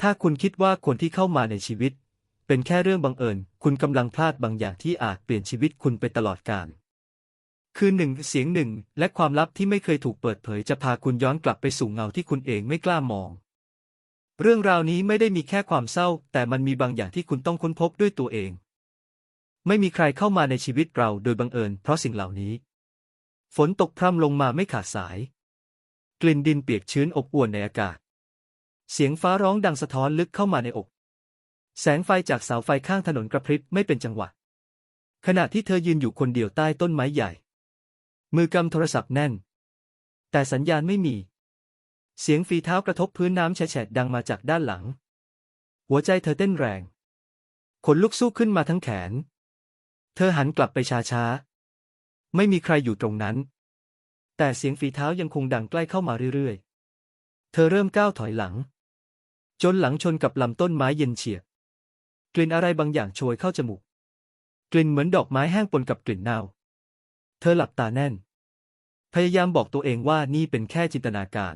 ถ้าคุณคิดว่าคนที่เข้ามาในชีวิต เป็นแค่เรื่องบังเอิญ คุณกำลังพลาดบางอย่างที่อาจเปลี่ยนชีวิตคุณไปตลอดกาลคือหนึ่งเสียงหนึ่งและความลับที่ไม่เคยถูกเปิดเผยจะพาคุณย้อนกลับไปสู่เงาที่คุณเองไม่กล้ามอง เรื่องราวนี้ไม่ได้มีแค่ความเศร้า แต่มันมีบางอย่างที่คุณต้องค้นพบด้วยตัวเอง ไม่มีใครเข้ามาในชีวิตเราโดยบังเอิญ เพราะสิ่งเหล่านี้ ฝนตกพร่ำลงมาไม่ขาดสาย กลิ่นดินเปียกชื้นอบอวลในอากาศ เสียงฟ้าร้องดังสะท้อนลึกเข้ามาในอก แสงไฟจากเสาไฟข้างถนนกระพริบไม่เป็นจังหวะ ขณะที่เธอยืนอยู่คนเดียวใต้ต้นไม้ใหญ่ มือกำโทรศัพท์แน่น แต่สัญญาณไม่มี เสียงฝีเท้ากระทบพื้นน้ำแฉะดังมาจากด้านหลัง หัวใจเธอเต้นแรง ขนลุกสู้ขึ้นมาทั้งแขน เธอหันกลับไปช้าๆ ไม่มีใครอยู่ตรงนั้น แต่เสียงฝีเท้ายังคงดังใกล้เข้ามาเรื่อยๆ เธอเริ่มก้าวถอยหลัง จนหลังชนกับลำต้นไม้เย็นเฉียบกลิ่นอะไรบางอย่างโชยเข้าจมูก กลิ่นเหมือนดอกไม้แห้งปนกับกลิ่นเน่า เธอหลับตาแน่น พยายามบอกตัวเองว่านี่เป็นแค่จินตนาการ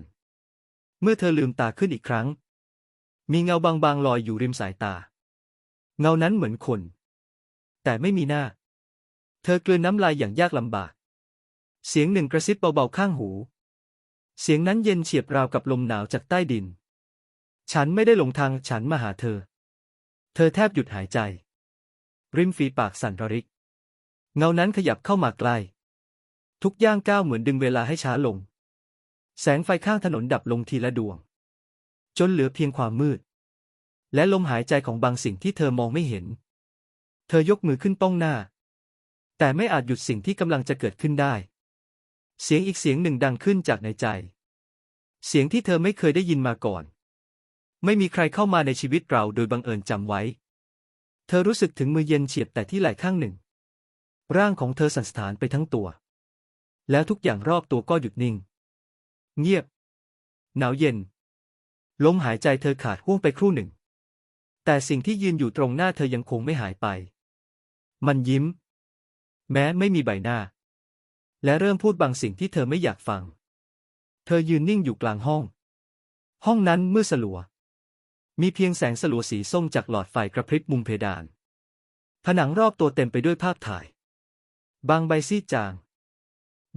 เมื่อเธอลืมตาขึ้นอีกครั้ง มีเงาบางๆลอยอยู่ริมสายตา เงานั้นเหมือนคน แต่ไม่มีหน้า เธอกลืนน้ำลายอย่างยากลำบาก เสียงหนึ่งกระซิบเบาๆข้างหู เสียงนั้นเย็นเฉียบราวกับลมหนาวจากใต้ดิน ฉันไม่ได้หลงทางฉันมาหาเธอ เธอแทบหยุดหายใจ ริมฝีปากสั่นระริก เงานั้นขยับเข้ามาใกล้ ทุกย่างก้าวเหมือนดึงเวลาให้ช้าลง แสงไฟข้างถนนดับลงทีละดวง จนเหลือเพียงความมืด และลมหายใจของบางสิ่งที่เธอมองไม่เห็น เธอยกมือขึ้นป้องหน้า แต่ไม่อาจหยุดสิ่งที่กำลังจะเกิดขึ้นได้ เสียงอีกเสียงหนึ่งดังขึ้นจากในใจ เสียงที่เธอไม่เคยได้ยินมาก่อน ไม่มีใครเข้ามาในชีวิตเราโดยบังเอิญจำไว้ เธอรู้สึกถึงมือเย็นเฉียบแต่ที่ไหล่ข้างหนึ่ง ร่างของเธอสั่นสะท้านไปทั้งตัว แล้วทุกอย่างรอบตัวก็หยุดนิ่ง เงียบ หนาวเย็น ลมหายใจเธอขาดห่วงไปครู่หนึ่ง แต่สิ่งที่ยืนอยู่ตรงหน้าเธอยังคงไม่หายไป มันยิ้ม แม้ไม่มีใบหน้า และเริ่มพูดบางสิ่งที่เธอไม่อยากฟัง เธอยืนนิ่งอยู่กลางห้อง ห้องนั้นมืดสลัว มีเพียงแสงสลัวสีส้มจากหลอดไฟกระพริบมุมเพดาน ผนังรอบตัวเต็มไปด้วยภาพถ่าย บางใบซีดจาง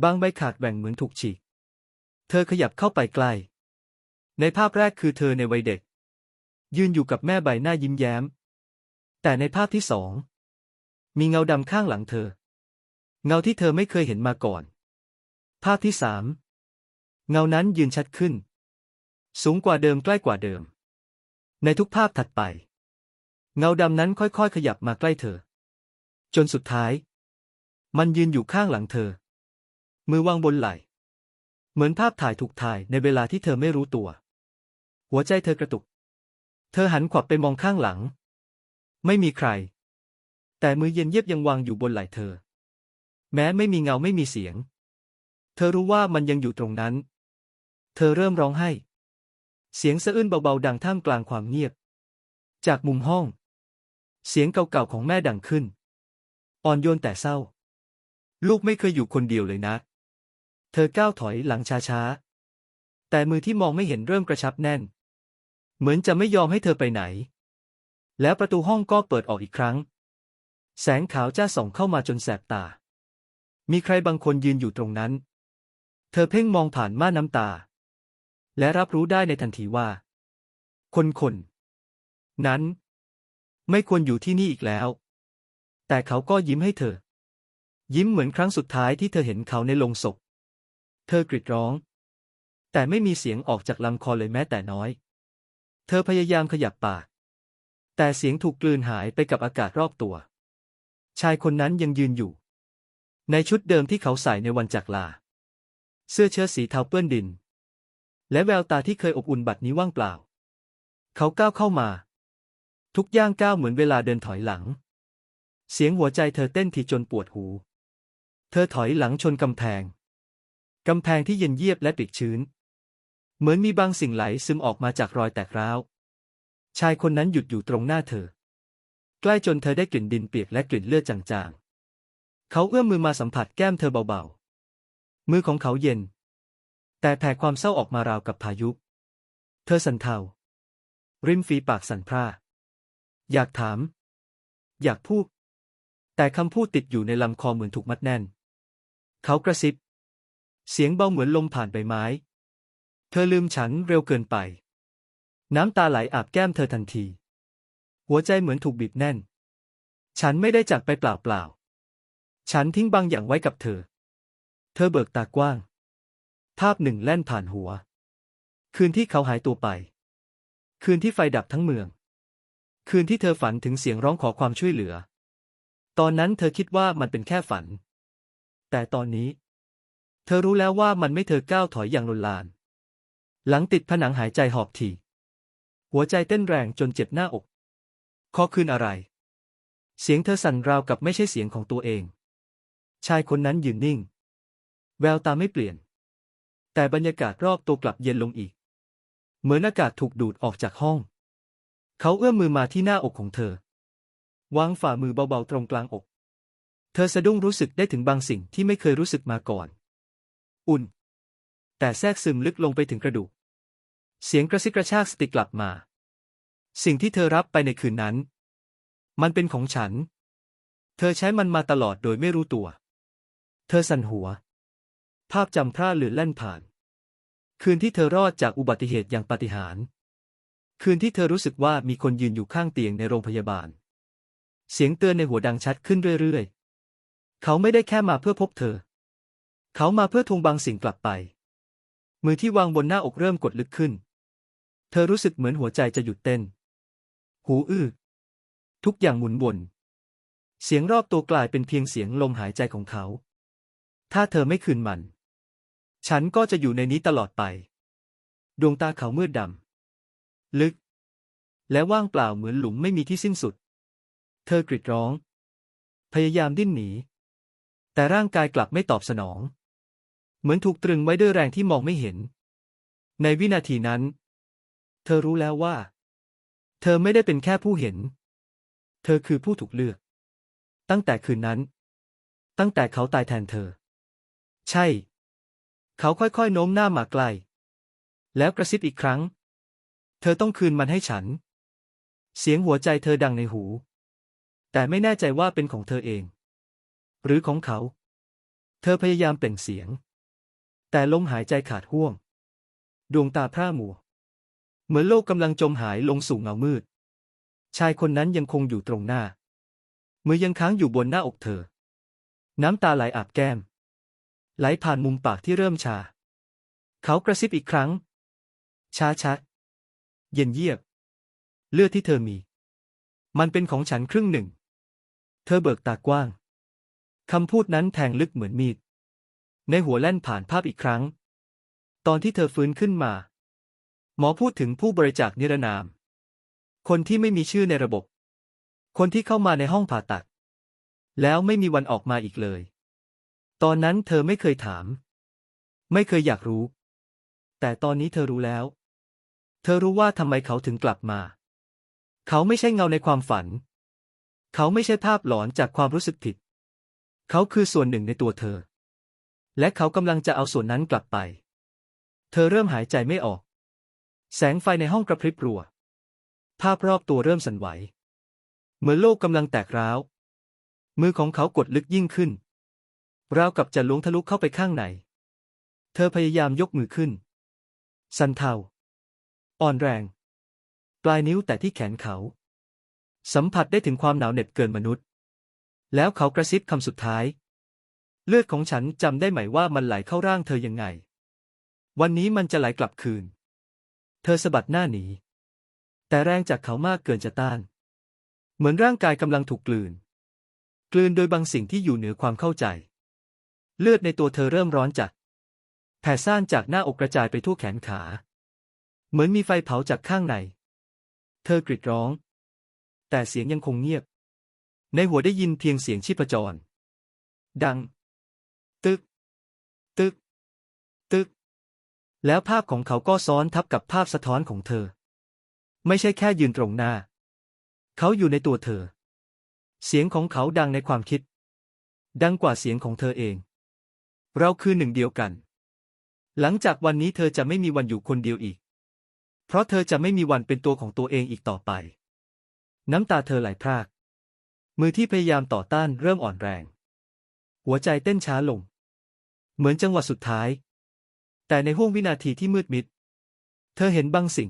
บางใบขาดแหว่งเหมือนถูกฉีก เธอขยับเข้าไปใกล้ ในภาพแรกคือเธอในวัยเด็ก ยืนอยู่กับแม่ใบหน้ายิ้มแย้ม แต่ในภาพที่สอง มีเงาดำข้างหลังเธอ เงาที่เธอไม่เคยเห็นมาก่อน ภาพที่สามเงานั้นยืนชัดขึ้น สูงกว่าเดิมใกล้กว่าเดิม ในทุกภาพถัดไป เงาดำนั้นค่อยๆ ขยับมาใกล้เธอ จนสุดท้าย มันยืนอยู่ข้างหลังเธอ มือวางบนไหล่ เหมือนภาพถ่ายถูกถ่ายในเวลาที่เธอไม่รู้ตัว หัวใจเธอกระตุก เธอหันขวับไปมองข้างหลัง ไม่มีใคร แต่มือเย็นเยียบยังวางอยู่บนไหล่เธอ แม้ไม่มีเงาไม่มีเสียง เธอรู้ว่ามันยังอยู่ตรงนั้น เธอเริ่มร้องไห้ เสียงสะอื้นเบาๆดังท่ามกลางความเงียบ จากมุมห้อง เสียงเก่าๆของแม่ดังขึ้น อ่อนโยนแต่เศร้า ลูกไม่เคยอยู่คนเดียวเลยนะ เธอก้าวถอยหลังช้าๆ แต่มือที่มองไม่เห็นเริ่มกระชับแน่น เหมือนจะไม่ยอมให้เธอไปไหน แล้วประตูห้องก็เปิดออกอีกครั้ง แสงขาวจ้าส่องเข้ามาจนแสบตา มีใครบางคนยืนอยู่ตรงนั้น เธอเพ่งมองผ่านม่านน้ำตา และรับรู้ได้ในทันทีว่า คนคนนั้น ไม่ควรอยู่ที่นี่อีกแล้ว แต่เขาก็ยิ้มให้เธอ ยิ้มเหมือนครั้งสุดท้ายที่เธอเห็นเขาในโลงศพ เธอกรีดร้อง แต่ไม่มีเสียงออกจากลำคอเลยแม้แต่น้อย เธอพยายามขยับปาก แต่เสียงถูกกลืนหายไปกับอากาศรอบตัว ชายคนนั้นยังยืนอยู่ ในชุดเดิมที่เขาใส่ในวันจากลา เสื้อเชิ้ตสีเทาเปื้อนดิน และแววตาที่เคยอบอุ่นบัดนี้ว่างเปล่า เขาก้าวเข้ามา ทุกย่างก้าวเหมือนเวลาเดินถอยหลัง เสียงหัวใจเธอเต้นทีจนปวดหู เธอถอยหลังชนกำแพง กำแพงที่เย็นเยียบและปิดชื้น เหมือนมีบางสิ่งไหลซึมออกมาจากรอยแตกร้าว ชายคนนั้นหยุดอยู่ตรงหน้าเธอ ใกล้จนเธอได้กลิ่นดินเปียกและกลิ่นเลือดจางๆ เขาเอื้อมมือมาสัมผัสแก้มเธอเบาๆ มือของเขาเย็น แต่แผ่ความเศร้าออกมาราวกับพายุ เธอสันเทา ริมฝีปากสันพร่า อยากถาม อยากพูด แต่คำพูดติดอยู่ในลำคอเหมือนถูกมัดแน่น เขากระซิบ เสียงเบาเหมือนลมผ่านใบไม้ เธอลืมฉันเร็วเกินไป น้ำตาไหลอาบแก้มเธอทันที หัวใจเหมือนถูกบีบแน่น ฉันไม่ได้จากไปเปล่าๆ ฉันทิ้งบางอย่างไว้กับเธอ เธอเบิกตากว้าง ภาพหนึ่งแล่นผ่านหัว คืนที่เขาหายตัวไป คืนที่ไฟดับทั้งเมือง คืนที่เธอฝันถึงเสียงร้องขอความช่วยเหลือ ตอนนั้นเธอคิดว่ามันเป็นแค่ฝัน แต่ตอนนี้ เธอรู้แล้วว่ามันไม่เธอก้าวถอยอย่างลนลานหลังติดผนังหายใจหอบถี่ หัวใจเต้นแรงจนเจ็บหน้าอกขอคืนอะไร เสียงเธอสั่นราวกับไม่ใช่เสียงของตัวเอง ชายคนนั้นยืนนิ่ง แววตาไม่เปลี่ยน แต่บรรยากาศรอบตัวกลับเย็นลงอีก เหมือนอากาศถูกดูดออกจากห้อง เขาเอื้อมมือมาที่หน้าอกของเธอ วางฝ่ามือเบาๆตรงกลางอก เธอสะดุ้งรู้สึกได้ถึงบางสิ่งที่ไม่เคยรู้สึกมาก่อน อุ่น แต่แทรกซึมลึกลงไปถึงกระดูก เสียงกระซิบกระชากสติกลับมา สิ่งที่เธอรับไปในคืนนั้น มันเป็นของฉัน เธอใช้มันมาตลอดโดยไม่รู้ตัว เธอสั่นหัว ภาพจำพร่าเลือแล่นผ่าน คืนที่เธอรอดจากอุบัติเหตุอย่างปาฏิหาริย์คืนที่เธอรู้สึกว่ามีคนยืนอยู่ข้างเตียงในโรงพยาบาล เสียงเตือนในหัวดังชัดขึ้นเรื่อยๆ เขาไม่ได้แค่มาเพื่อพบเธอ เขามาเพื่อทวงบางสิ่งกลับไป มือที่วางบนหน้าอกเริ่มกดลึกขึ้น เธอรู้สึกเหมือนหัวใจจะหยุดเต้น หูอื้อ ทุกอย่างหมุนวนเสียงรอบตัวกลายเป็นเพียงเสียงลมหายใจของเขา ถ้าเธอไม่คืนมัน ฉันก็จะอยู่ในนี้ตลอดไป ดวงตาเขามืดดำ ลึก และว่างเปล่าเหมือนหลุมไม่มีที่สิ้นสุด เธอกรีดร้อง พยายามดิ้นหนี แต่ร่างกายกลับไม่ตอบสนอง เหมือนถูกตรึงไว้ด้วยแรงที่มองไม่เห็น ในวินาทีนั้น เธอรู้แล้วว่า เธอไม่ได้เป็นแค่ผู้เห็น เธอคือผู้ถูกเลือก ตั้งแต่คืนนั้น ตั้งแต่เขาตายแทนเธอ ใช่ เขาค่อยๆโน้มหน้ามาใกล แล้วกระซิบอีกครั้ง เธอต้องคืนมันให้ฉัน เสียงหัวใจเธอดังในหู แต่ไม่แน่ใจว่าเป็นของเธอเอง หรือของเขา เธอพยายามเปล่งเสียง แต่ลมหายใจขาดห่วง ดวงตาพร่ามัว เหมือนโลกกำลังจมหายลงสู่เงามืด ชายคนนั้นยังคงอยู่ตรงหน้า มือยังค้างอยู่บนหน้าอกเธอ น้ำตาไหลอาบแก้ม ไหลผ่านมุมปากที่เริ่มชา เขากระซิบอีกครั้ง ช้าชัด เย็นเยียบ เลือดที่เธอมี มันเป็นของฉันครึ่งหนึ่ง เธอเบิกตากว้าง คำพูดนั้นแทงลึกเหมือนมีด ในหัวแล่นผ่านภาพอีกครั้ง ตอนที่เธอฟื้นขึ้นมา หมอพูดถึงผู้บริจาคนิรนาม คนที่ไม่มีชื่อในระบบ คนที่เข้ามาในห้องผ่าตัด แล้วไม่มีวันออกมาอีกเลย ตอนนั้นเธอไม่เคยถาม ไม่เคยอยากรู้ แต่ตอนนี้เธอรู้แล้ว เธอรู้ว่าทำไมเขาถึงกลับมา เขาไม่ใช่เงาในความฝัน เขาไม่ใช่ภาพหลอนจากความรู้สึกผิด เขาคือส่วนหนึ่งในตัวเธอ และเขากำลังจะเอาส่วนนั้นกลับไป เธอเริ่มหายใจไม่ออก แสงไฟในห้องกระพริบรัว ภาพรอบตัวเริ่มสั่นไหว เหมือนโลกกำลังแตกร้าว มือของเขากดลึกยิ่งขึ้น ราวกับจะล้วงทะลุเข้าไปข้างในเธอพยายามยกมือขึ้น สันเทา อ่อนแรง ปลายนิ้วแต่ที่แขนเขา สัมผัสได้ถึงความหนาวเหน็บเกินมนุษย์ แล้วเขากระซิบคำสุดท้าย เลือดของฉันจำได้ไหมว่ามันไหลเข้าร่างเธอยังไง วันนี้มันจะไหลกลับคืน เธอสะบัดหน้าหนี แต่แรงจากเขามากเกินจะต้าน เหมือนร่างกายกำลังถูกกลืน กลืนโดยบางสิ่งที่อยู่เหนือความเข้าใจ เลือดในตัวเธอเริ่มร้อนจัด แผ่ซ่านจากหน้าอกกระจายไปทั่วแขนขา เหมือนมีไฟเผาจากข้างใน เธอกรีดร้อง แต่เสียงยังคงเงียบ ในหัวได้ยินเพียงเสียงชีพจร ดัง ตึก ตึก ตึก แล้วภาพของเขาก็ซ้อนทับกับภาพสะท้อนของเธอ ไม่ใช่แค่ยืนตรงหน้า เขาอยู่ในตัวเธอ เสียงของเขาดังในความคิด ดังกว่าเสียงของเธอเอง เราคือหนึ่งเดียวกัน หลังจากวันนี้เธอจะไม่มีวันอยู่คนเดียวอีก เพราะเธอจะไม่มีวันเป็นตัวของตัวเองอีกต่อไป น้ำตาเธอไหลพราก มือที่พยายามต่อต้านเริ่มอ่อนแรง หัวใจเต้นช้าลง เหมือนจังหวะสุดท้าย แต่ในห้วงวินาทีที่มืดมิด เธอเห็นบางสิ่ง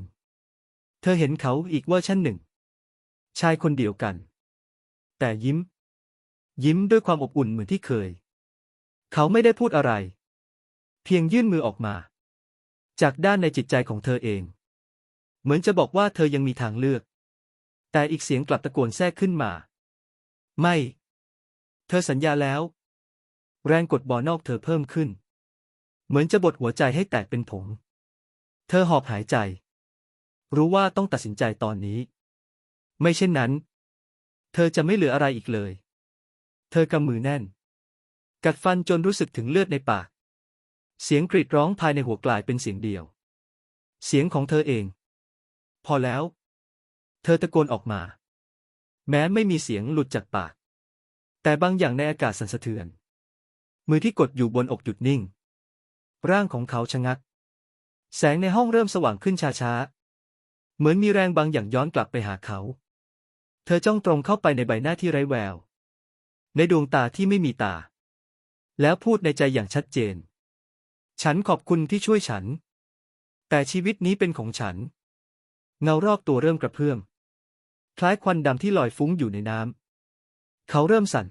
เธอเห็นเขาอีกเวอร์ชันหนึ่ง ชายคนเดียวกัน แต่ยิ้ม ยิ้มด้วยความอบอุ่นเหมือนที่เคย เขาไม่ได้พูดอะไร เพียงยื่นมือออกมา จากด้านในจิตใจของเธอเอง เหมือนจะบอกว่าเธอยังมีทางเลือก แต่อีกเสียงกลับตะโกนแทรกขึ้นมา ไม่ เธอสัญญาแล้ว แรงกดบ่อนอกเธอเพิ่มขึ้น เหมือนจะบดหัวใจให้แตกเป็นผง เธอหอบหายใจ รู้ว่าต้องตัดสินใจตอนนี้ ไม่เช่นนั้น เธอจะไม่เหลืออะไรอีกเลย เธอกำมือแน่น กัดฟันจนรู้สึกถึงเลือดในปาก เสียงกรีดร้องภายในหัวกลายเป็นเสียงเดียว เสียงของเธอเอง พอแล้ว เธอตะโกนออกมา แม้ไม่มีเสียงหลุดจากปาก แต่บางอย่างในอากาศสั่นสะเทือน มือที่กดอยู่บนอกหยุดนิ่ง ร่างของเขาชะงัก แสงในห้องเริ่มสว่างขึ้นช้าๆ เหมือนมีแรงบางอย่างย้อนกลับไปหาเขา เธอจ้องตรงเข้าไปในใบหน้าที่ไร้แวว ในดวงตาที่ไม่มีตา แล้วพูดในใจอย่างชัดเจน ฉันขอบคุณที่ช่วยฉัน แต่ชีวิตนี้เป็นของฉัน เงารอบตัวเริ่มกระเพื่อม คล้ายควันดำที่ลอยฟุ้งอยู่ในน้ำ เขาเริ่มสั่น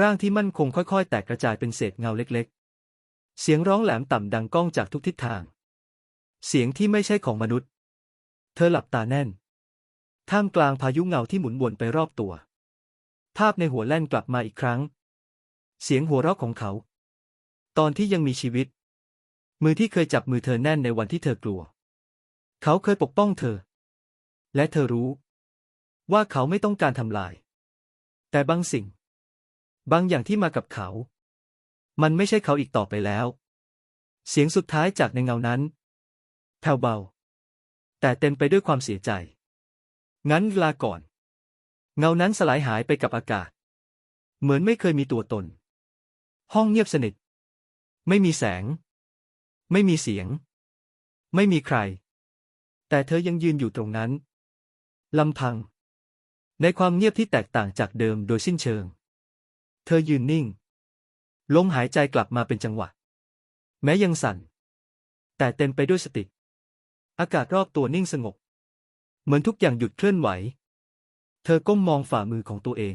ร่างที่มั่นคงค่อยๆ แตกกระจายเป็นเศษเงาเล็กๆ เสียงร้องแหลมต่ำดังก้องจากทุกทิศทาง เสียงที่ไม่ใช่ของมนุษย์ เธอหลับตาแน่น ท่ามกลางพายุเงาที่หมุนวนไปรอบตัว ภาพในหัวแล่นกลับมาอีกครั้ง เสียงหัวเราะของเขา ตอนที่ยังมีชีวิต มือที่เคยจับมือเธอแน่นในวันที่เธอกลัว เขาเคยปกป้องเธอ และเธอรู้ ว่าเขาไม่ต้องการทำลาย แต่บางสิ่ง บางอย่างที่มากับเขา มันไม่ใช่เขาอีกต่อไปแล้ว เสียงสุดท้ายจากในเงานั้นแผ่วเบา แต่เต็มไปด้วยความเสียใจ งั้นลาก่อน เงานั้นสลายหายไปกับอากาศ เหมือนไม่เคยมีตัวตน ห้องเงียบสนิท ไม่มีแสง ไม่มีเสียง ไม่มีใคร แต่เธอยังยืนอยู่ตรงนั้นลำพัง ในความเงียบที่แตกต่างจากเดิมโดยสิ้นเชิง เธอยืนนิ่ง ลมหายใจกลับมาเป็นจังหวะ แม้ยังสั่น แต่เต็มไปด้วยสติ อากาศรอบตัวนิ่งสงบ เหมือนทุกอย่างหยุดเคลื่อนไหว เธอก้มมองฝ่ามือของตัวเอง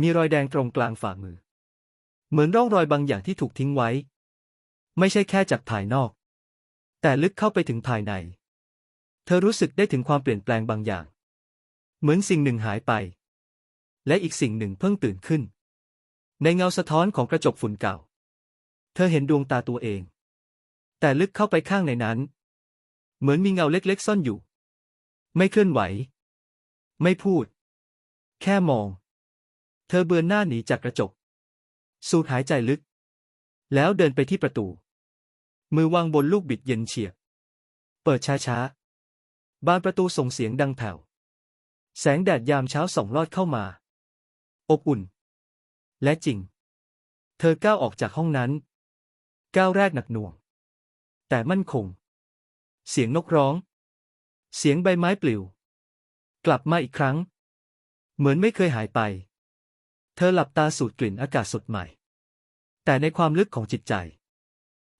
มีรอยแดงตรงกลางฝ่ามือ เหมือนร่องรอยบางอย่างที่ถูกทิ้งไว้ ไม่ใช่แค่จากภายนอก แต่ลึกเข้าไปถึงภายใน เธอรู้สึกได้ถึงความเปลี่ยนแปลงบางอย่าง เหมือนสิ่งหนึ่งหายไป และอีกสิ่งหนึ่งเพิ่งตื่นขึ้น ในเงาสะท้อนของกระจกฝุ่นเก่า เธอเห็นดวงตาตัวเอง แต่ลึกเข้าไปข้างในนั้น เหมือนมีเงาเล็กๆ ซ่อนอยู่ ไม่เคลื่อนไหว ไม่พูด แค่มอง เธอเบือนหน้าหนีจากกระจก สูดหายใจลึก แล้วเดินไปที่ประตู มือวางบนลูกบิดเย็นเฉียบ เปิดช้าๆ บานประตูส่งเสียงดังแผ่ว แสงแดดยามเช้าส่องลอดเข้ามา อบอุ่น และจริง เธอก้าวออกจากห้องนั้น ก้าวแรกหนักหน่วง แต่มั่นคง เสียงนกร้อง เสียงใบไม้ปลิว กลับมาอีกครั้ง เหมือนไม่เคยหายไป เธอหลับตาสูดกลิ่นอากาศสดใหม่ แต่ในความลึกของจิตใจ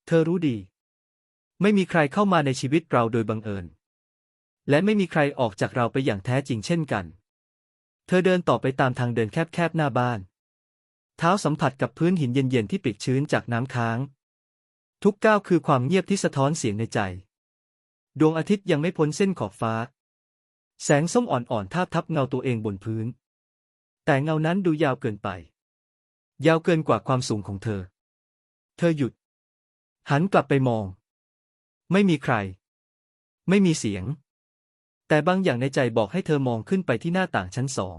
เธอรู้ดี ไม่มีใครเข้ามาในชีวิตเราโดยบังเอิญ และไม่มีใครออกจากเราไปอย่างแท้จริงเช่นกัน เธอเดินต่อไปตามทางเดินแคบๆหน้าบ้าน เท้าสัมผัสกับพื้นหินเย็นๆที่เปียกชื้นจากน้ำค้าง ทุกก้าวคือความเงียบที่สะท้อนเสียงในใจ ดวงอาทิตย์ยังไม่พ้นเส้นขอบฟ้า แสงส้มอ่อนๆทาบทับเงาตัวเองบนพื้น แต่เงานั้นดูยาวเกินไป ยาวเกินกว่าความสูงของเธอ เธอหยุด หันกลับไปมอง ไม่มีใคร ไม่มีเสียง แต่บางอย่างในใจบอกให้เธอมองขึ้นไปที่หน้าต่างชั้นสอง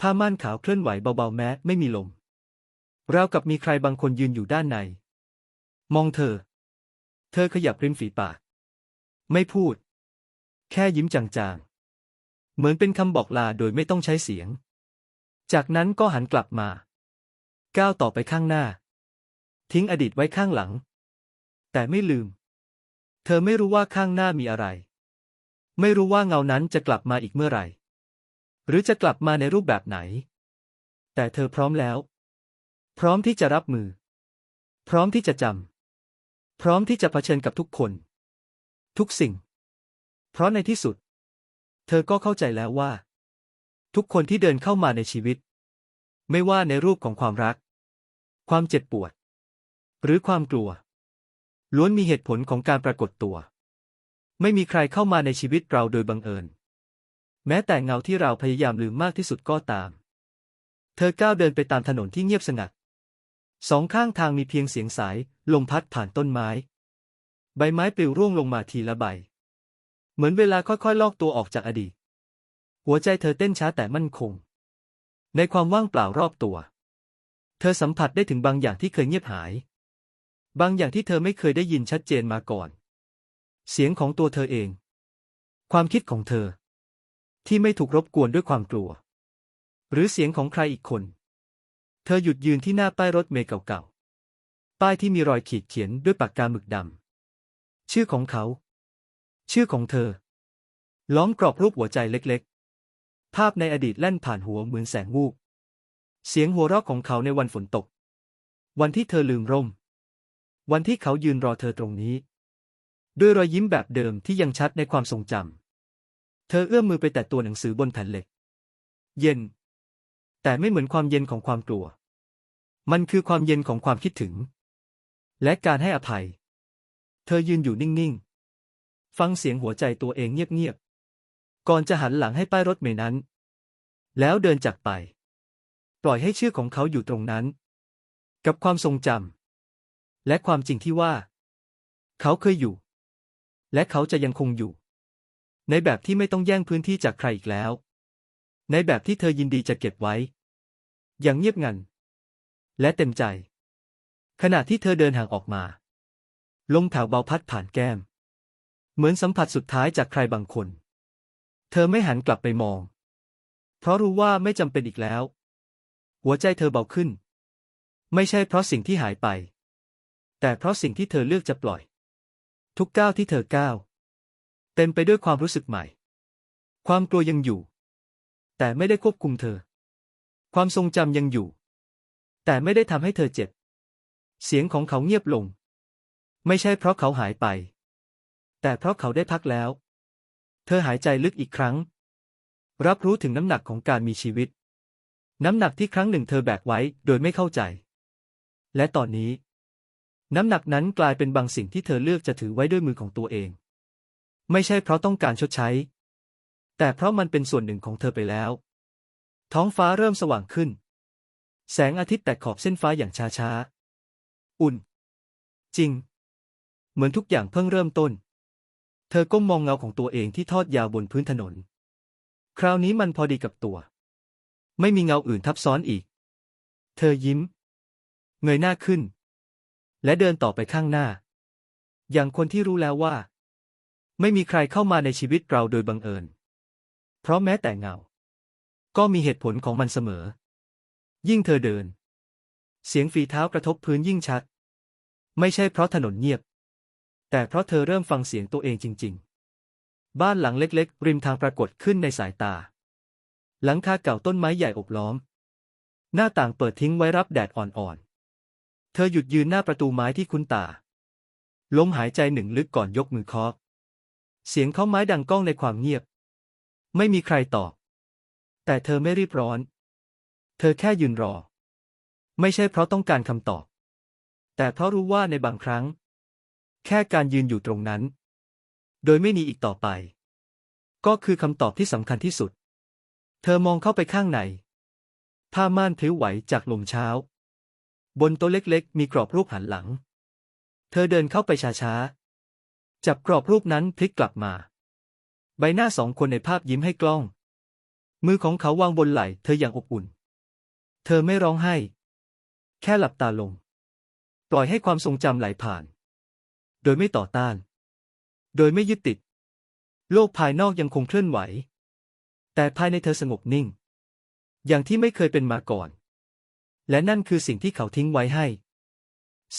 ผ้าม่านขาวเคลื่อนไหวเบาๆแม้ไม่มีลมราวกับมีใครบางคนยืนอยู่ด้านใน มองเธอ เธอขยับริมฝีปาก ไม่พูด แค่ยิ้มจางๆ เหมือนเป็นคำบอกลาโดยไม่ต้องใช้เสียง จากนั้นก็หันกลับมา ก้าวต่อไปข้างหน้า ทิ้งอดีตไว้ข้างหลัง แต่ไม่ลืม เธอไม่รู้ว่าข้างหน้ามีอะไร ไม่รู้ว่าเงานั้นจะกลับมาอีกเมื่อไหร่ หรือจะกลับมาในรูปแบบไหน แต่เธอพร้อมแล้ว พร้อมที่จะรับมือ พร้อมที่จะจำพร้อมที่จะเผชิญกับทุกคน ทุกสิ่ง เพราะในที่สุด เธอก็เข้าใจแล้วว่า ทุกคนที่เดินเข้ามาในชีวิต ไม่ว่าในรูปของความรัก ความเจ็บปวด หรือความกลัว ล้วนมีเหตุผลของการปรากฏตัว ไม่มีใครเข้ามาในชีวิตเราโดยบังเอิญ แม้แต่เงาที่เราพยายามลืมมากที่สุดก็ตาม เธอก้าวเดินไปตามถนนที่เงียบสงัด สองข้างทางมีเพียงเสียงสาย ลมพัดผ่านต้นไม้ ใบไม้ปลิวร่วงลงมาทีละใบ เหมือนเวลาค่อยๆ ลอกตัวออกจากอดีต หัวใจเธอเต้นช้าแต่มั่นคง ในความว่างเปล่ารอบตัว เธอสัมผัสได้ถึงบางอย่างที่เคยเงียบหาย บางอย่างที่เธอไม่เคยได้ยินชัดเจนมาก่อน เสียงของตัวเธอเอง ความคิดของเธอ ที่ไม่ถูกรบกวนด้วยความกลัว หรือเสียงของใครอีกคน เธอหยุดยืนที่หน้าป้ายรถเมล์เก่าๆ ป้ายที่มีรอยขีดเขียนด้วยปากกาหมึกดำชื่อของเขา ชื่อของเธอ ล้อมกรอบรูปหัวใจเล็ก ภาพในอดีตแล่นผ่านหัวเหมือนแสงวูบ เสียงหัวเราะของเขาในวันฝนตก วันที่เธอลืมร่ม วันที่เขายืนรอเธอตรงนี้ ด้วยรอยยิ้มแบบเดิมที่ยังชัดในความทรงจำ เธอเอื้อมมือไปแตะตัวหนังสือบนแผ่นเหล็ก เย็น แต่ไม่เหมือนความเย็นของความกลัว มันคือความเย็นของความคิดถึง และการให้อภัย เธอยืนอยู่นิ่ง ๆ ฟังเสียงหัวใจตัวเองเงียบ ๆ ก่อนจะหันหลังให้ป้ายรถเมล์นั้น แล้วเดินจากไป ปล่อยให้ชื่อของเขาอยู่ตรงนั้น กับความทรงจำและความจริงที่ว่า เขาเคยอยู่ และเขาจะยังคงอยู่ ในแบบที่ไม่ต้องแย่งพื้นที่จากใครอีกแล้ว ในแบบที่เธอยินดีจะเก็บไว้ อย่างเงียบงัน และเต็มใจ ขณะที่เธอเดินห่างออกมา ลมแผ่วเบาพัดผ่านแก้ม เหมือนสัมผัสสุดท้ายจากใครบางคน เธอไม่หันกลับไปมอง เพราะรู้ว่าไม่จำเป็นอีกแล้ว หัวใจเธอเบาขึ้น ไม่ใช่เพราะสิ่งที่หายไป แต่เพราะสิ่งที่เธอเลือกจะปล่อย ทุกก้าวที่เธอก้าว เต็มไปด้วยความรู้สึกใหม่ ความกลัวยังอยู่ แต่ไม่ได้ควบคุมเธอ ความทรงจำยังอยู่ แต่ไม่ได้ทำให้เธอเจ็บ เสียงของเขาเงียบลง ไม่ใช่เพราะเขาหายไป แต่เพราะเขาได้พักแล้ว เธอหายใจลึกอีกครั้ง รับรู้ถึงน้ำหนักของการมีชีวิต น้ำหนักที่ครั้งหนึ่งเธอแบกไว้โดยไม่เข้าใจ และตอนนี้ น้ำหนักนั้นกลายเป็นบางสิ่งที่เธอเลือกจะถือไว้ด้วยมือของตัวเอง ไม่ใช่เพราะต้องการชดใช้ แต่เพราะมันเป็นส่วนหนึ่งของเธอไปแล้ว ท้องฟ้าเริ่มสว่างขึ้น แสงอาทิตย์แตะขอบเส้นฟ้าอย่างช้าๆ อุ่น จริง เหมือนทุกอย่างเพิ่งเริ่มต้น เธอก้มมองเงาของตัวเองที่ทอดยาวบนพื้นถนน คราวนี้มันพอดีกับตัว ไม่มีเงาอื่นทับซ้อนอีก เธอยิ้ม เงยหน้าขึ้น และเดินต่อไปข้างหน้า อย่างคนที่รู้แล้วว่า ไม่มีใครเข้ามาในชีวิตเราโดยบังเอิญ เพราะแม้แต่เงา ก็มีเหตุผลของมันเสมอ ยิ่งเธอเดิน เสียงฝีเท้ากระทบพื้นยิ่งชัด ไม่ใช่เพราะถนนเงียบ แต่เพราะเธอเริ่มฟังเสียงตัวเองจริง ๆ บ้านหลังเล็กๆ ริมทางปรากฏขึ้นในสายตา หลังคาเก่าต้นไม้ใหญ่อบล้อม หน้าต่างเปิดทิ้งไว้รับแดดอ่อนๆ เธอหยุดยืนหน้าประตูไม้ที่คุ้นตา ลมหายใจหนึ่งลึกก่อนยกมือเคาะ เสียงเคาะไม้ดังก้องในความเงียบ ไม่มีใครตอบ แต่เธอไม่รีบร้อน เธอแค่ยืนรอ ไม่ใช่เพราะต้องการคำตอบ แต่เพราะรู้ว่าในบางครั้ง แค่การยืนอยู่ตรงนั้น โดยไม่หนีอีกต่อไป ก็คือคำตอบที่สำคัญที่สุด เธอมองเข้าไปข้างใน ผ้าม่านพลิ้วไหวจากลมเช้า บนโต๊ะเล็กๆ มีกรอบรูปหันหลัง เธอเดินเข้าไปช้าๆ จับกรอบรูปนั้นพลิกกลับมา ใบหน้าสองคนในภาพยิ้มให้กล้อง มือของเขาวางบนไหล่เธออย่างอบอุ่น เธอไม่ร้องไห้ แค่หลับตาลง ปล่อยให้ความทรงจำไหลผ่าน ดยไม่ต่อต้าน โดยไม่ยึดติด โลกภายนอกยังคงเคลื่อนไหว แต่ภายในเธอสงบนิ่ง อย่างที่ไม่เคยเป็นมาก่อน และนั่นคือสิ่งที่เขาทิ้งไว้ให้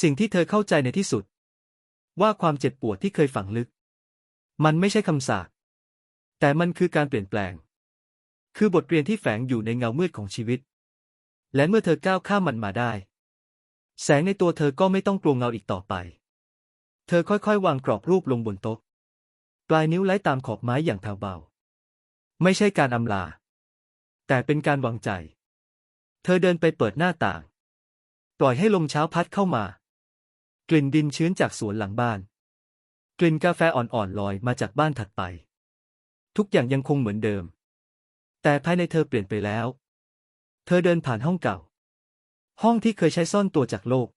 สิ่งที่เธอเข้าใจในที่สุด ว่าความเจ็บปวดที่เคยฝังลึก มันไม่ใช่คำสาปแต่มันคือการเปลี่ยนแปลง คือบทเรียนที่แฝงอยู่ในเงามืดของชีวิต และเมื่อเธอก้าวข้ามมันมาได้ แสงในตัวเธอก็ไม่ต้องกลัวเงาอีกต่อไป เธอค่อยๆ วางกรอบรูปลงบนโต๊ะ ปลายนิ้วไล้ตามขอบไม้อย่างแผ่วเบา ไม่ใช่การอำลา แต่เป็นการวางใจ เธอเดินไปเปิดหน้าต่าง ปล่อยให้ลมเช้าพัดเข้ามา กลิ่นดินชื้นจากสวนหลังบ้าน กลิ่นกาแฟอ่อนๆลอยมาจากบ้านถัดไป ทุกอย่างยังคงเหมือนเดิม แต่ภายในเธอเปลี่ยนไปแล้ว เธอเดินผ่านห้องเก่า ห้องที่เคยใช้ซ่อนตัวจากโลก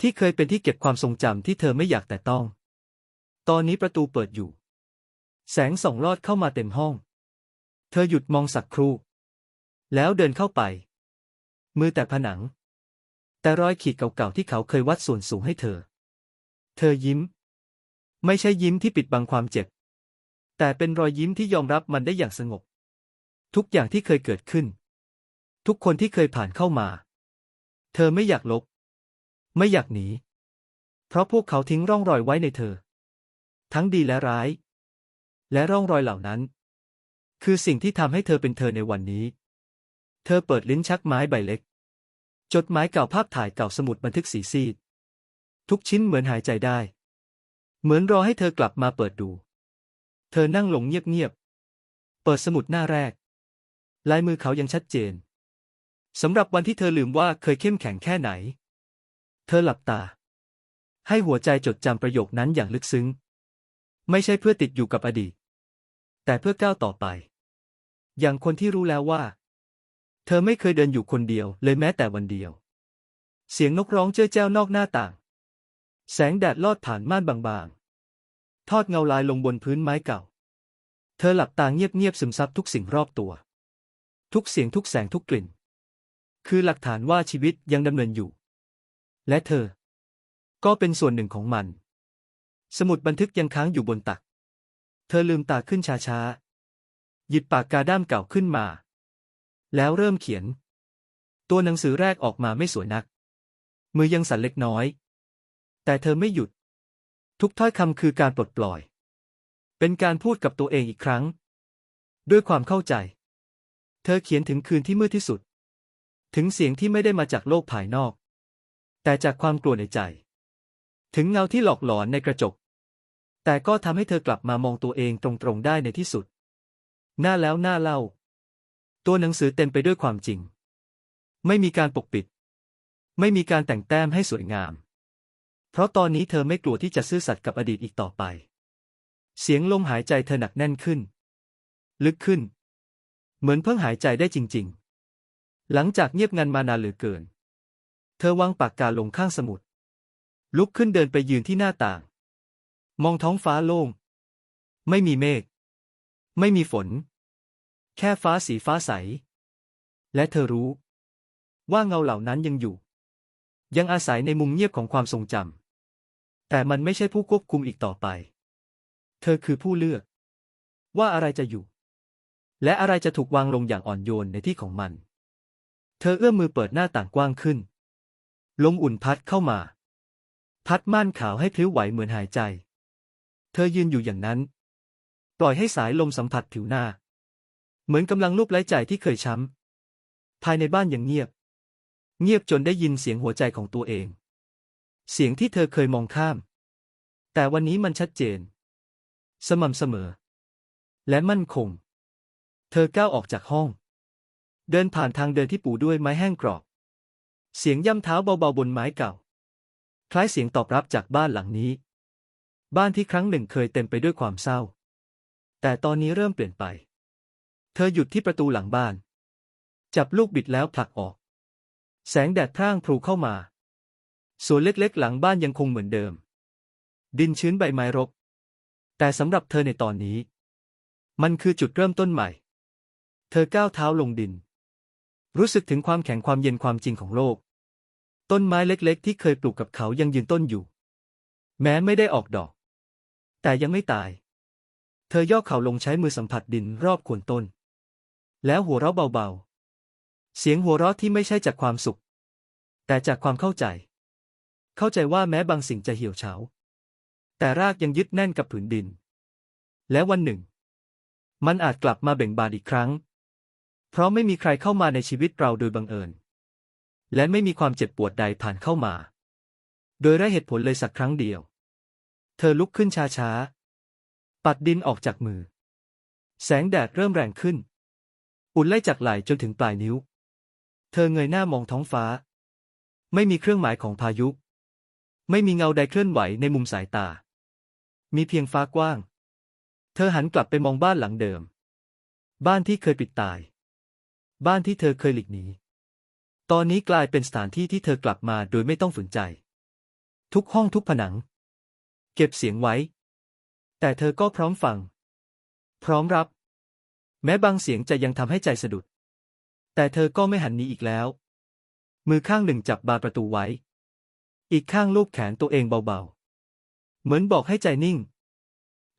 ที่เคยเป็นที่เก็บความทรงจำที่เธอไม่อยากแต่ต้อง ตอนนี้ประตูเปิดอยู่ แสงส่องลอดเข้ามาเต็มห้อง เธอหยุดมองสักครู่ แล้วเดินเข้าไป มือแต่ผนัง แต่รอยขีดเก่าๆที่เขาเคยวัดส่วนสูงให้เธอ เธอยิ้ม ไม่ใช่ยิ้มที่ปิดบังความเจ็บ แต่เป็นรอยยิ้มที่ยอมรับมันได้อย่างสงบ ทุกอย่างที่เคยเกิดขึ้น ทุกคนที่เคยผ่านเข้ามา เธอไม่อยากลบ ไม่อยากหนี เพราะพวกเขาทิ้งร่องรอยไว้ในเธอ ทั้งดีและร้าย และร่องรอยเหล่านั้น คือสิ่งที่ทำให้เธอเป็นเธอในวันนี้ เธอเปิดลิ้นชักไม้ใบเล็ก จดหมายเก่าภาพถ่ายเก่าสมุดบันทึกสีซีด ทุกชิ้นเหมือนหายใจได้ เหมือนรอให้เธอกลับมาเปิดดู เธอนั่งลงเงียบๆ เปิดสมุดหน้าแรก ลายมือเขายังชัดเจนสำหรับวันที่เธอลืมว่าเคยเข้มแข็งแค่ไหน เธอหลับตา ให้หัวใจจดจำประโยคนั้นอย่างลึกซึ้ง ไม่ใช่เพื่อติดอยู่กับอดีต แต่เพื่อก้าวต่อไป อย่างคนที่รู้แล้วว่า เธอไม่เคยเดินอยู่คนเดียวเลยแม้แต่วันเดียว เสียงนกร้องเจ้าแจ้วนอกหน้าต่าง แสงแดดลอดผ่านม่านบางๆ ทอดเงาลายลงบนพื้นไม้เก่า เธอหลับตาเงียบๆซึมซับทุกสิ่งรอบตัว ทุกเสียงทุกแสงทุกกลิ่น คือหลักฐานว่าชีวิตยังดำเนินอยู่ และเธอ ก็เป็นส่วนหนึ่งของมัน สมุดบันทึกยังค้างอยู่บนตัก เธอลืมตาขึ้นช้าๆ หยิบปากกาด้ามเก่าขึ้นมา แล้วเริ่มเขียน ตัวหนังสือแรกออกมาไม่สวยนัก มือยังสั่นเล็กน้อย แต่เธอไม่หยุด ทุกถ้อยคำคือการปลดปล่อย เป็นการพูดกับตัวเองอีกครั้ง ด้วยความเข้าใจ เธอเขียนถึงคืนที่มืดที่สุด ถึงเสียงที่ไม่ได้มาจากโลกภายนอก แต่จากความกลัวในใจ ถึงเงาที่หลอกหลอนในกระจก แต่ก็ทำให้เธอกลับมามองตัวเองตรงๆได้ในที่สุด หน้าแล้วหน้าเล่า ตัวหนังสือเต็มไปด้วยความจริง ไม่มีการปกปิด ไม่มีการแต่งแต้มให้สวยงาม เพราะตอนนี้เธอไม่กลัวที่จะซื่อสัตย์กับอดีตอีกต่อไป เสียงลมหายใจเธอหนักแน่นขึ้น ลึกขึ้น เหมือนเพิ่งหายใจได้จริง ๆ หลังจากเงียบงันมานานเหลือเกิน เธอวางปากกาลงข้างสมุด ลุกขึ้นเดินไปยืนที่หน้าต่าง มองท้องฟ้าโล่ง ไม่มีเมฆ ไม่มีฝน แค่ฟ้าสีฟ้าใส และเธอรู้ ว่าเงาเหล่านั้นยังอยู่ ยังอาศัยในมุมเงียบของความทรงจำ แต่มันไม่ใช่ผู้ควบคุมอีกต่อไป เธอคือผู้เลือก ว่าอะไรจะอยู่ และอะไรจะถูกวางลงอย่างอ่อนโยนในที่ของมัน เธอเอื้อมมือเปิดหน้าต่างกว้างขึ้น ลมอุ่นพัดเข้ามา พัดม่านขาวให้พลิ้วไหวเหมือนหายใจ เธอยืนอยู่อย่างนั้น ปล่อยให้สายลมสัมผัสผิวหน้า เหมือนกำลังลูบไล้ใจที่เคยช้ำ ภายในบ้านยังเงียบ เงียบจนได้ยินเสียงหัวใจของตัวเอง เสียงที่เธอเคยมองข้าม แต่วันนี้มันชัดเจน สม่ำเสมอ และมั่นคง เธอก้าวออกจากห้อง เดินผ่านทางเดินที่ปูด้วยไม้แห้งกรอบ เสียงย่ำเท้าเบาๆบนไม้เก่า คล้ายเสียงตอบรับจากบ้านหลังนี้ บ้านที่ครั้งหนึ่งเคยเต็มไปด้วยความเศร้า แต่ตอนนี้เริ่มเปลี่ยนไป เธอหยุดที่ประตูหลังบ้าน จับลูกบิดแล้วผลักออก แสงแดดพร่างพลูเข้ามาสวนเล็กๆ หลังบ้านยังคงเหมือนเดิม ดินชื้นใบไม้รก แต่สำหรับเธอในตอนนี้ มันคือจุดเริ่มต้นใหม่ เธอก้าวเท้าลงดิน รู้สึกถึงความแข็งความเย็นความจริงของโลก ต้นไม้เล็กๆ ที่เคยปลูกกับเขายังยืนต้นอยู่ แม้ไม่ได้ออกดอก แต่ยังไม่ตาย เธอย่อเข่าลงใช้มือสัมผัสดินรอบโคนต้น แล้วหัวเราะเบาๆ เสียงหัวเราะที่ไม่ใช่จากความสุข แต่จากความเข้าใจ เข้าใจว่าแม้บางสิ่งจะเหี่ยวเฉา แต่รากยังยึดแน่นกับผืนดิน และวันหนึ่ง มันอาจกลับมาเบ่งบานอีกครั้ง เพราะไม่มีใครเข้ามาในชีวิตเราโดยบังเอิญ และไม่มีความเจ็บปวดใดผ่านเข้ามา โดยไร้เหตุผลเลยสักครั้งเดียว เธอลุกขึ้นช้าๆ ปัดดินออกจากมือ แสงแดดเริ่มแรงขึ้น อุ่นไล่จากไหล่จนถึงปลายนิ้ว เธอเงยหน้ามองท้องฟ้า ไม่มีเครื่องหมายของพายุ ไม่มีเงาใดเคลื่อนไหวในมุมสายตา มีเพียงฟ้ากว้าง เธอหันกลับไปมองบ้านหลังเดิม บ้านที่เคยปิดตาย บ้านที่เธอเคยหลีกหนี ตอนนี้กลายเป็นสถานที่ที่เธอกลับมาโดยไม่ต้องฝืนใจ ทุกห้องทุกผนัง เก็บเสียงไว้ แต่เธอก็พร้อมฟัง พร้อมรับ แม้บางเสียงจะยังทำให้ใจสะดุด แต่เธอก็ไม่หันหนีอีกแล้ว มือข้างหนึ่งจับบานประตูไว้ อีกข้างลูบแขนตัวเองเบาๆ เหมือนบอกให้ใจนิ่ง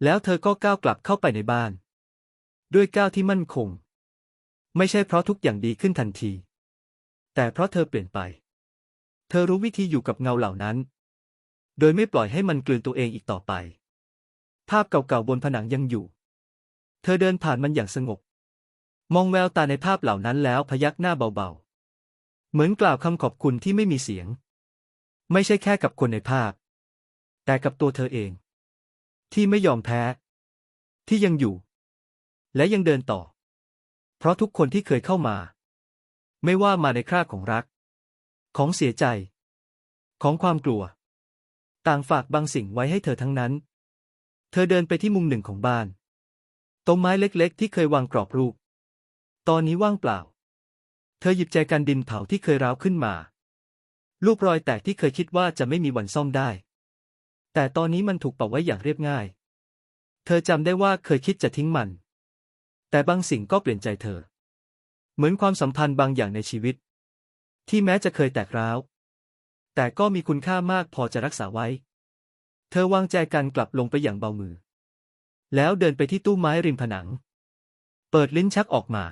แล้วเธอก็ก้าวกลับเข้าไปในบ้าน ด้วยก้าวที่มั่นคง ไม่ใช่เพราะทุกอย่างดีขึ้นทันที แต่เพราะเธอเปลี่ยนไป เธอรู้วิธีอยู่กับเงาเหล่านั้น โดยไม่ปล่อยให้มันกลืนตัวเองอีกต่อไป ภาพเก่าๆบนผนังยังอยู่ เธอเดินผ่านมันอย่างสงบ มองแววตาในภาพเหล่านั้นแล้วพยักหน้าเบาๆ เหมือนกล่าวคำขอบคุณที่ไม่มีเสียง ไม่ใช่แค่กับคนในภาพ แต่กับตัวเธอเอง ที่ไม่ยอมแพ้ ที่ยังอยู่ และยังเดินต่อ เพราะทุกคนที่เคยเข้ามา ไม่ว่ามาในคราบของรัก ของเสียใจ ของความกลัว ต่างฝากบางสิ่งไว้ให้เธอทั้งนั้น เธอเดินไปที่มุมหนึ่งของบ้านต้นไม้เล็กๆ ที่เคยวางกรอบรูป ตอนนี้ว่างเปล่า เธอหยิบแจกันดินเผาที่เคยร้าวขึ้นมารูปรอยแตกที่เคยคิดว่าจะไม่มีวันซ่อมได้ แต่ตอนนี้มันถูกปะไว้อย่างเรียบง่าย เธอจำได้ว่าเคยคิดจะทิ้งมัน แต่บางสิ่งก็เปลี่ยนใจเธอ เหมือนความสัมพันธ์บางอย่างในชีวิต ที่แม้จะเคยแตกร้าว แต่ก็มีคุณค่ามากพอจะรักษาไว้ เธอวางใจกันกลับลงไปอย่างเบามือ แล้วเดินไปที่ตู้ไม้ริมผนัง เปิดลิ้นชักออกมา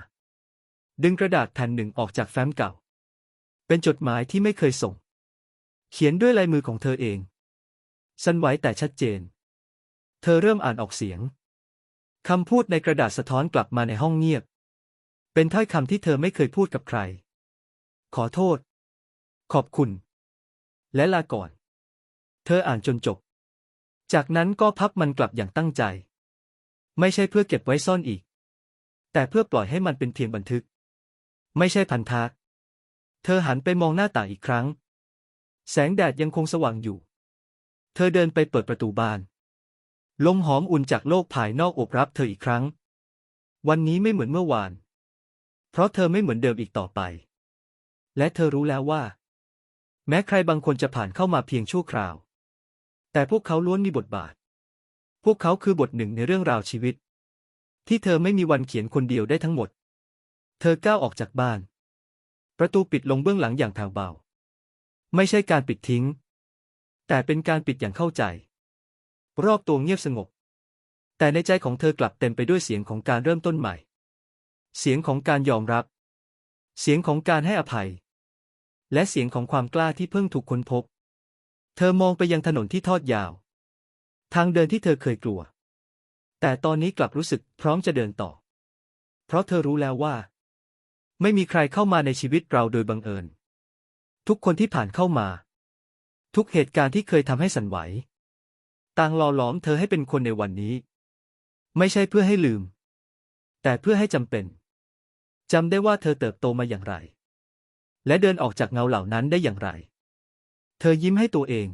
ดึงกระดาษแผ่นหนึ่งออกจากแฟ้มเก่า เป็นจดหมายที่ไม่เคยส่ง เขียนด้วยลายมือของเธอเอง สั้นไหวแต่ชัดเจน เธอเริ่มอ่านออกเสียง คำพูดในกระดาษสะท้อนกลับมาในห้องเงียบ เป็นถ้อยคำที่เธอไม่เคยพูดกับใคร ขอโทษ ขอบคุณ และลาก่อน เธออ่านจนจบ จากนั้นก็พับมันกลับอย่างตั้งใจ ไม่ใช่เพื่อเก็บไว้ซ่อนอีก แต่เพื่อปล่อยให้มันเป็นเพียงบันทึก ไม่ใช่พันธะเธอหันไปมองหน้าต่างอีกครั้ง แสงแดดยังคงสว่างอยู่ เธอเดินไปเปิดประตูบาน ลมหอมอุ่นจากโลกภายนอกอบรับเธออีกครั้ง วันนี้ไม่เหมือนเมื่อวาน เพราะเธอไม่เหมือนเดิมอีกต่อไป และเธอรู้แล้วว่า แม้ใครบางคนจะผ่านเข้ามาเพียงชั่วคราว แต่พวกเขาล้วนมีบทบาท พวกเขาคือบทหนึ่งในเรื่องราวชีวิต ที่เธอไม่มีวันเขียนคนเดียวได้ทั้งหมด เธอก้าวออกจากบ้าน ประตูปิดลงเบื้องหลังอย่างแผ่วเบา ไม่ใช่การปิดทิ้ง แต่เป็นการปิดอย่างเข้าใจ รอบตัวเงียบสงบ แต่ในใจของเธอกลับเต็มไปด้วยเสียงของการเริ่มต้นใหม่ เสียงของการยอมรับ เสียงของการให้อภัย และเสียงของความกล้าที่เพิ่งถูกค้นพบ เธอมองไปยังถนนที่ทอดยาว ทางเดินที่เธอเคยกลัว แต่ตอนนี้กลับรู้สึกพร้อมจะเดินต่อ เพราะเธอรู้แล้วว่า ไม่มีใครเข้ามาในชีวิตเราโดยบังเอิญ ทุกคนที่ผ่านเข้ามา ทุกเหตุการณ์ที่เคยทำให้สั่นไหว ต่างหล่อหลอมเธอให้เป็นคนในวันนี้ ไม่ใช่เพื่อให้ลืม แต่เพื่อให้จำเป็นจำได้ว่าเธอเติบโตมาอย่างไร และเดินออกจากเงาเหล่านั้นได้อย่างไร เธอยิ้มให้ตัวเอง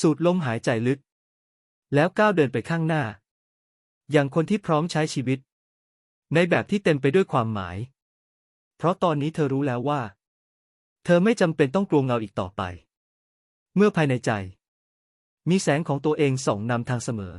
สูดลมหายใจลึก แล้วก้าวเดินไปข้างหน้า อย่างคนที่พร้อมใช้ชีวิต ในแบบที่เต็มไปด้วยความหมาย เพราะตอนนี้เธอรู้แล้วว่า เธอไม่จำเป็นต้องกลัวเงาอีกต่อไป เมื่อภายในใจ มีแสงของตัวเองส่องนำทางเสมอ